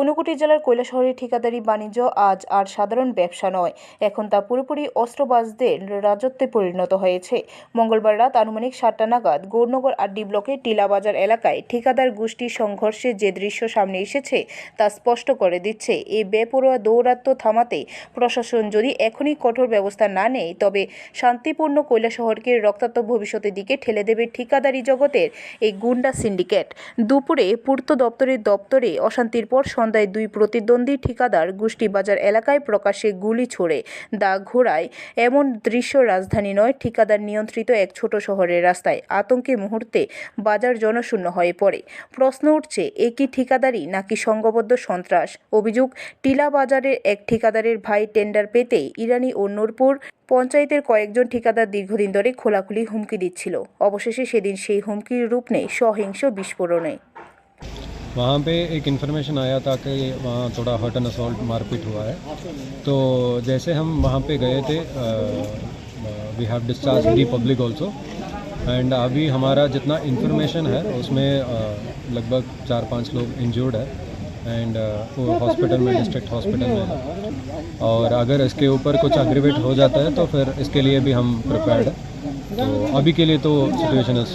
ঊনকোটি জেলার কৈলাসহরের ঠিকাদারি বাণিজ্য আজ আর সাধারণ ব্যবসা নয়। এখন তা পুরোপুরি অস্ত্রবাজদের রাজত্বে পরিণত হয়েছে। মঙ্গলবার রাত আনুমানিক সাতটা নাগাদ গৌরনগর আড্ডি ব্লকের টিলাবাজার এলাকায় ঠিকাদার গোষ্ঠীর সংঘর্ষে যে দৃশ্য সামনে এসেছে তা স্পষ্ট করে দিচ্ছে। এই বেপরোয়া দৌরাত্ম্য থামাতে প্রশাসন যদি এখনই কঠোর ব্যবস্থা না নেয়, তবে শান্তিপূর্ণ কৈলাসহরকে রক্তাক্ত ভবিষ্যতের দিকে ঠেলে দেবে ঠিকাদারি জগতের এই গুন্ডা সিন্ডিকেট। দুপুরে পূর্ত দপ্তরের দপ্তরে অশান্তির পর সন্ধ্যায় দুই প্রতিদ্বন্দ্বী ঠিকাদার গোষ্ঠী বাজার এলাকায় প্রকাশ্যে গুলি ছোড়ে দা ঘোড়ায়। এমন দৃশ্য রাজধানী নয়, ঠিকাদার নিয়ন্ত্রিত এক ছোট শহরের রাস্তায়। আতঙ্কে মুহূর্তে বাজার জনশূন্য হয়ে পড়ে। প্রশ্ন উঠছে, এ কি ঠিকাদারি নাকি সংঘবদ্ধ সন্ত্রাস? অভিযোগ টিলা বাজারের এক ঠিকাদারের ভাই টেন্ডার পেতে ইরানি ও নূরপুর পঞ্চায়েতের কয়েকজন ঠিকাদার দীর্ঘদিন ধরে খোলাখুলি হুমকি দিচ্ছিল। অবশেষে সেদিন সেই হুমকির রূপ নেয় সহিংস বিস্ফোরণে। वहाँ पे एक इन्फॉर्मेशन आया था कि वहाँ थोड़ा हर्ट एंड असॉल्ट मारपीट हुआ है। तो जैसे हम वहाँ पे गए थे we have discharge the public also and अभी हमारा जितना इन्फॉर्मेशन है, उसमें लगभग चार पाँच लोग इंजर्ड है। एंड वो हॉस्पिटल में डिस्ट्रिक्ट हॉस्पिटल में और अगर इसके ऊपर कुछ अग्रीवेट हो जाता है तो फिर इसके लिए भी हम प्रिपेयर्ड है। तो अभी के लिए तो सिचुएशन इज़